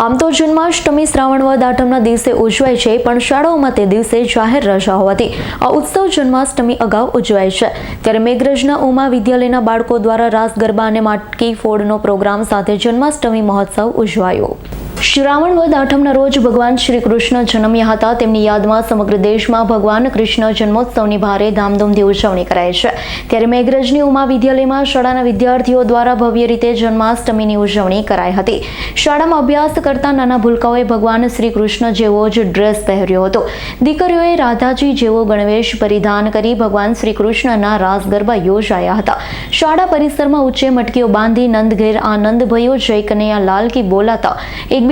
આમ તો જન્માષ્ટમી શ્રાવણ વદ આઠમના દિવસે ઉજવાય છે, પણ શાળાઓમાં તે દિવસે જાહેર રજા હોવાથી આ ઉત્સવ જન્માષ્ટમી અગાઉ ઉજવાય છે. ત્યારે મેઘરજના ઉમા વિદ્યાલયના બાળકો દ્વારા રાસ ગરબા અને માટકી ફોડનો પ્રોગ્રામ સાથે જન્માષ્ટમી મહોત્સવ ઉજવાયો. શ્રાવણ વદ આઠમના રોજ ભગવાન શ્રી કૃષ્ણ જન્મ્યા હતા. તેમની યાદમાં સમગ્ર દેશમાં ભગવાન કૃષ્ણ જન્મોત્સવની ભારે ધામધૂમથી ઉજવણી કરાય છે. ત્યારે મેઘરજની ઉમા વિદ્યાલયમાં શાળાના વિદ્યાર્થીઓ દ્વારા ભવ્ય રીતે જન્માષ્ટમીની ઉજવણી કરાઈ હતી. શાળામાં અભ્યાસ કરતા નાના ભૂલકાઓએ ભગવાન શ્રી કૃષ્ણ જેવો જ ડ્રેસ પહેર્યો હતો. દીકરીઓએ રાધાજી જેવો ગણવેશ પરિધાન કરી ભગવાન શ્રી કૃષ્ણના રાસ ગરબા યોજાયા હતા. શાળા પરિસરમાં ઉચ્ચે મટકીઓ બાંધી નંદ ઘેર આનંદ ભયો જય કનૈયા લાલ કી બોલાતા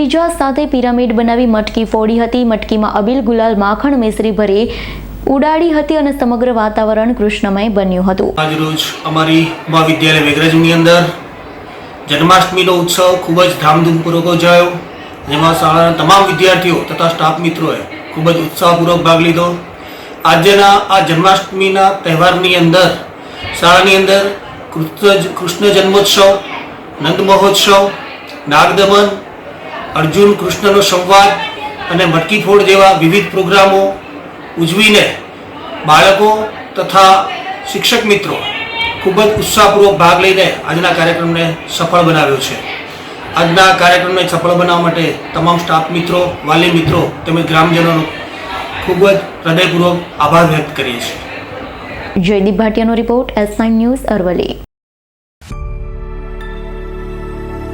એકબીજા સાથે પિરામિડ બનાવી મટકી ફોડી હતી. મટકીમાં અબિલ ગુલાલ માખણ મિશ્રી ભરી ઉડાડી હતી અને સમગ્ર વાતાવરણ કૃષ્ણમય બન્યું હતું. આજરોજ અમારી મહાવિદ્યાલય મેઘરજની અંદર જન્માષ્ટમીનો ઉત્સવ ખૂબ જ ધામધૂમપૂર્વક ઉજવાયો. જેમાં શાળાના તમામ વિદ્યાર્થીઓ તથા સ્ટાફ મિત્રોએ ખૂબ જ ઉત્સાહપૂર્વક ભાગ લીધો. આજના આ જન્માષ્ટમીના તહેવારની અંદર શાળાની અંદર કૃષ્ણ કૃષ્ણ જન્મોત્સવ, નંદ મહોત્સવ, નાગદમન અર્જુન કૃષ્ણનો સંવાદ અને મટકી ફોડ જેવા વિવિધ પ્રોગ્રામો ઉજવીને બાળકો તથા શિક્ષક મિત્રો ખૂબ જ ઉત્સાહપૂર્વક ભાગ લઈને આજના કાર્યક્રમને સફળ બનાવ્યો છે. આજના કાર્યક્રમને સફળ બનાવવા માટે તમામ સ્ટાફ મિત્રો, વાલી મિત્રો તેમજ ગ્રામજનોનો ખૂબ જ હૃદયપૂર્વક આભાર વ્યક્ત કરીએ છીએ. જયદીપ ભાટિયાનો રિપોર્ટ એસ ન્યૂઝ અરવલ્લી.